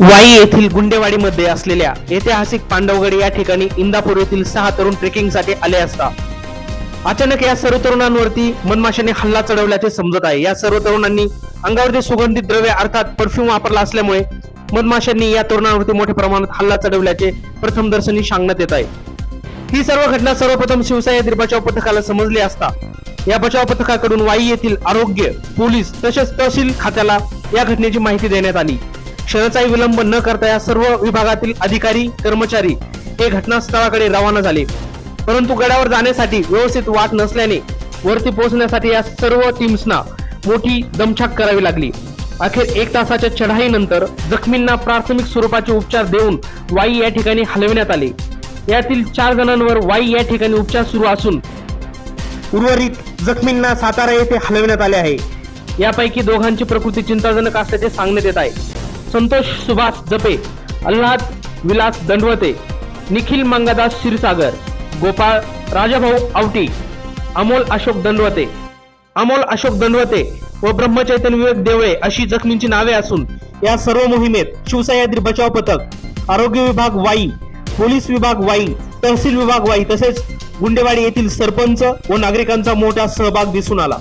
वाई येथील गुंडेवाडीमध्ये असलेल्या ऐतिहासिक पांडवगड या ठिकाणी इंदापूर येथील सहा तरुण ट्रेकिंगसाठी आले असता अचानक या सर्व तरुणांवरती मनमाशाने हल्ला चढवल्याचे समजत आहे. या सर्व तरुणांनी अंगावरती सुगंधित द्रव्य अर्थात परफ्यूम वापरला असल्यामुळे मधमाशांनी या तरुणांवरती मोठ्या प्रमाणात हल्ला चढवल्याचे प्रथम दर्शनी सांगण्यात येत आहे. ही सर्व घटना सर्वप्रथम शिवसायातील बचाव पथकाला समजली असता. या बचाव पथकाकडून वाई येथील आरोग्य पोलीस तसेच तहसील खात्याला या घटनेची माहिती देण्यात आली. क्षणाचाही विलंब न करता या सर्व विभागातील अधिकारी कर्मचारी हे घटनास्थळाकडे रवाना झाले. परंतु गडावर जाण्यासाठी व्यवस्थित वाट नसल्याने वरती पोहोचण्यासाठी या सर्व टीम्सना मोठी दमछाक करावी लागली. अखेर एक तासाच्या चढाईनंतर जखमींना प्राथमिक स्वरूपाचे उपचार देऊन वाई या ठिकाणी हलविण्यात आले. यातील चार जणांवर वाई या ठिकाणी उपचार सुरू असून उर्वरित जखमींना सातारा येथे हलविण्यात आले आहे. यापैकी दोघांची प्रकृती चिंताजनक असल्याचे सांगण्यात येत आहे. संतोष सुभाष जपे अल्हाद विलास दंडवते निखिल मंगादास क्षीरसागर गोपाळ राजाभाऊ आवटी अमोल अशोक दंडवते. अमोल अशोक दंडवते व ब्रह्मचैतन्य विवेक देवळे अशी जखमींची नावे असून या सर्व मोहिमेत शिवसह्याद्री बचाव पथक आरोग्य विभाग वाई पोलीस विभाग वाई तहसील विभाग वाई तसेच गुंडेवाडी येथील सरपंच व नागरिकांचा मोठा सहभाग दिसून आला.